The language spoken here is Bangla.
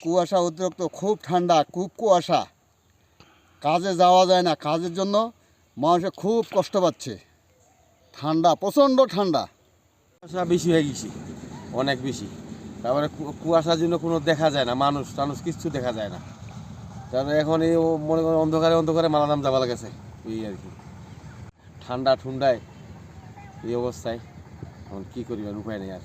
কুয়াশা অতিরিক্ত, খুব ঠান্ডা, খুব কুয়াশা। কাজে যাওয়া যায় না। কাজের জন্য মানুষে খুব কষ্ট পাচ্ছে। ঠান্ডা, প্রচণ্ড ঠান্ডা। কুয়াশা বেশি হয়ে গেছে, অনেক বেশি। তারপরে কুয়াশার জন্য কোনো দেখা যায় না, মানুষ টানুষ কিচ্ছু দেখা যায় না। কারণ এখন এই মনে করেন অন্ধকারে অন্ধকারে মালাদাম যাওয়া লাগেছে, এই আর কি। ঠান্ডা, ঠুন্ডায় এই অবস্থায়, এখন কী করিবেন উপায় নেই আর।